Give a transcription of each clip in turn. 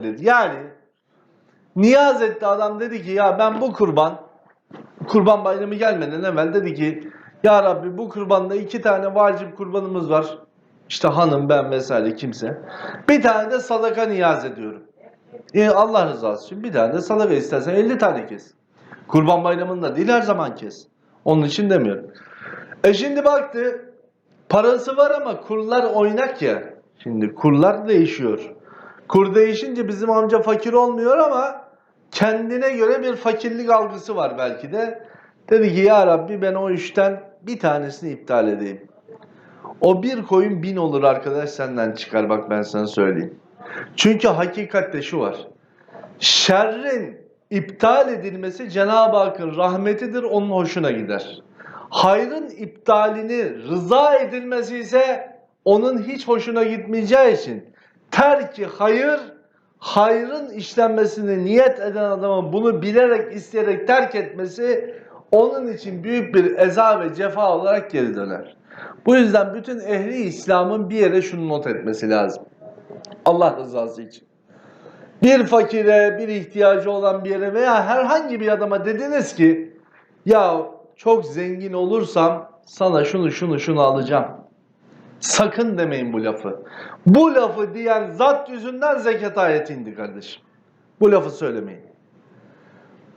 Yani niyaz etti adam dedi ki ya ben bu kurban kurban bayramı gelmeden evvel dedi ki ya Rabbi bu kurbanda iki tane vacip kurbanımız var. İşte hanım ben vesaire kimse. Bir tane de sadaka niyaz ediyorum. E, Allah rızası için bir tane de sadaka istersen 50 tane kes. Kurban bayramında değil her zaman kes. Onun için demiyorum. E şimdi baktı parası var ama kurlar oynak ya. Şimdi kurlar değişiyor. Kur değişince bizim amca fakir olmuyor ama kendine göre bir fakirlik algısı var belki de. Dedi ki ya Rabbi ben o üçten bir tanesini iptal edeyim. O bir koyun bin olur arkadaş senden çıkar bak ben sana söyleyeyim. Çünkü hakikatte şu var. Şerrin iptal edilmesi Cenab-ı Hakk'ın rahmetidir, onun hoşuna gider. Hayrın iptalini rıza edilmesi ise onun hiç hoşuna gitmeyeceği için terki hayır, hayrın işlenmesini niyet eden adamın bunu bilerek, isteyerek terk etmesi onun için büyük bir eza ve cefa olarak geri döner. Bu yüzden bütün ehli İslam'ın bir yere şunu not etmesi lazım. Allah rızası için. Bir fakire, bir ihtiyacı olan bir yere veya herhangi bir adama dediniz ki ya çok zengin olursam sana şunu şunu şunu alacağım. Sakın demeyin bu lafı. Bu lafı diyen zat yüzünden zekat ayeti indi kardeşim. Bu lafı söylemeyin.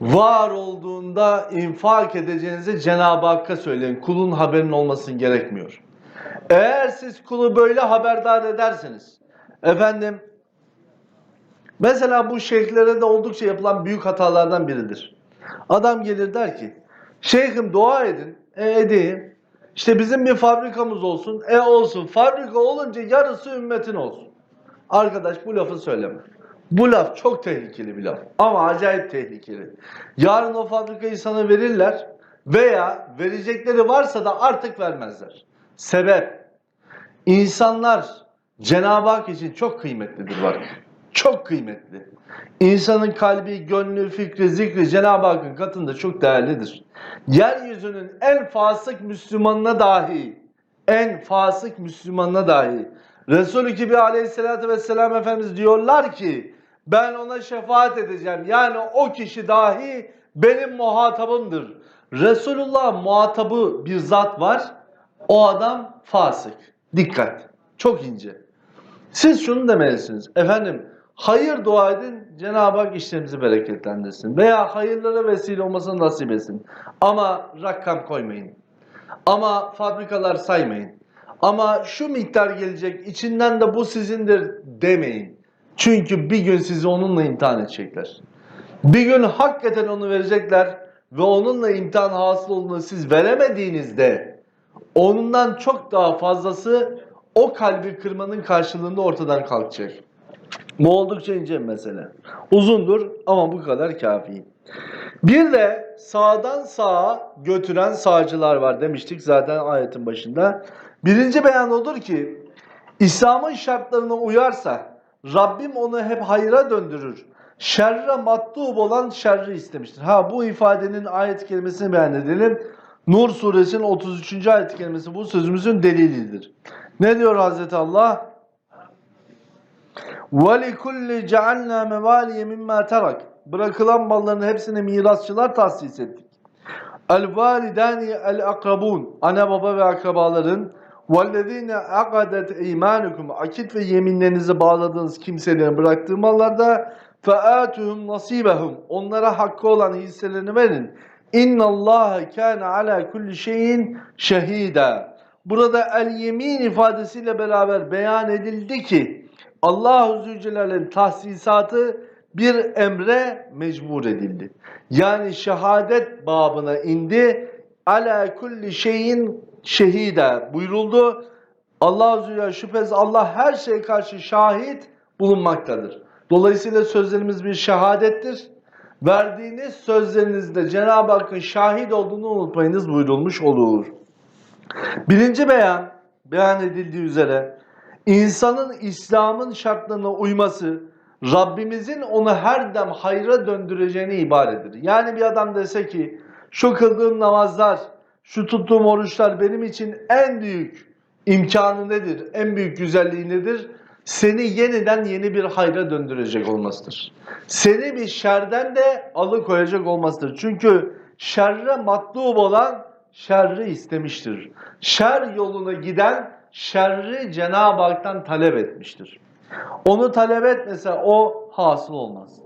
Var olduğunda infak edeceğinizi Cenab-ı Hakk'a söyleyin. Kulun haberinin olmasın gerekmiyor. Eğer siz kulu böyle haberdar ederseniz, efendim, mesela bu şeyhlere de oldukça yapılan büyük hatalardan biridir. Adam gelir der ki, şeyhim dua edin, e edeyim. İşte bizim bir fabrikamız olsun, e olsun. Fabrika olunca yarısı ümmetin olsun. Arkadaş bu lafı söyleme. Bu laf çok tehlikeli bir laf. Ama acayip tehlikeli. Yarın o fabrikayı sana verirler veya verecekleri varsa da artık vermezler. Sebep insanlar Cenab-ı Hak için çok kıymetlidir bak. Çok kıymetli. İnsanın kalbi, gönlü, fikri, zikri Cenab-ı Hakk'ın katında çok değerlidir. Yeryüzünün en fasık Müslümanına dahi, en fasık Müslümanına dahi Resul-i Kibri aleyhissalatü vesselam Efendimiz diyorlar ki ben ona şefaat edeceğim. Yani o kişi dahi benim muhatabımdır. Resulullah muhatabı bir zat var. O adam fasık. Dikkat. Çok ince. Siz şunu demelisiniz. Efendim hayır dua edin Cenab-ı Hak işlerimizi bereketlendirsin. Veya hayırlara vesile olmasını nasip etsin. Ama rakam koymayın. Ama fabrikalar saymayın. Ama şu miktar gelecek içinden de bu sizindir demeyin. Çünkü bir gün sizi onunla imtihan edecekler. Bir gün hakikaten onu verecekler ve onunla imtihan hasıl olduğunu siz veremediğinizde ondan çok daha fazlası o kalbi kırmanın karşılığında ortadan kalkacak. Bu oldukça ince bir mesele. Uzundur ama bu kadar kafi. Bir de sağdan sağa götüren sağcılar var demiştik zaten ayetin başında. Birinci beyan odur ki İslam'ın şartlarına uyarsa Rabbim onu hep hayra döndürür. Şerre mattub olan şerri istemiştir. Ha bu ifadenin ayet kelimesini beyan edelim. Nur suresinin 33. ayet kelimesi bu sözümüzün delilidir. Ne diyor Hazreti Allah? وَلِكُلِّ جَعَلْنَا مَوَالِيَ مِمَّا تَرَكْ Bırakılan malların hepsine mirasçılar tahsis ettik. El-validani el-akrabun Anne baba ve akrabaların وَالَّذ۪ينَ اَقَدَتْ اِيمَانُكُمْ Akit ve yeminlerinizi bağladığınız kimselerin bıraktığı mallarda فَآتُهُمْ نَصِيبَهُمْ Onlara hakkı olan hisselerini verin. اِنَّ اللّٰهَ كَانَ عَلَى كُلِّ şeyin şehida. Burada el yemin ifadesiyle beraber beyan edildi ki Allah-u Zülcelal'in tahsisatı bir emre mecbur edildi. Yani şehadet babına indi. Ala kulli şeyin şehide buyuruldu. Allah Zülcelal şüphesiz Allah her şeye karşı şahit bulunmaktadır. Dolayısıyla sözlerimiz bir şehadettir. Verdiğiniz sözlerinizde Cenab-ı Hakk'ın şahit olduğunu unutmayınız buyurulmuş olur. Birinci beyan, beyan edildiği üzere insanın İslam'ın şartlarına uyması, Rabbimizin onu her dem hayra döndüreceğine ibaredir. Yani bir adam dese ki şu kıldığım namazlar, şu tuttuğum oruçlar benim için en büyük imkanı nedir, en büyük güzelliği nedir? seni yeniden yeni bir hayra döndürecek olmasıdır. Seni bir şerden de alıkoyacak olmasıdır. Çünkü şerre matlub olan şerri istemiştir. Şer yoluna giden şerri Cenab-ı Hak'tan talep etmiştir. Onu talep etmese o hasıl olmaz.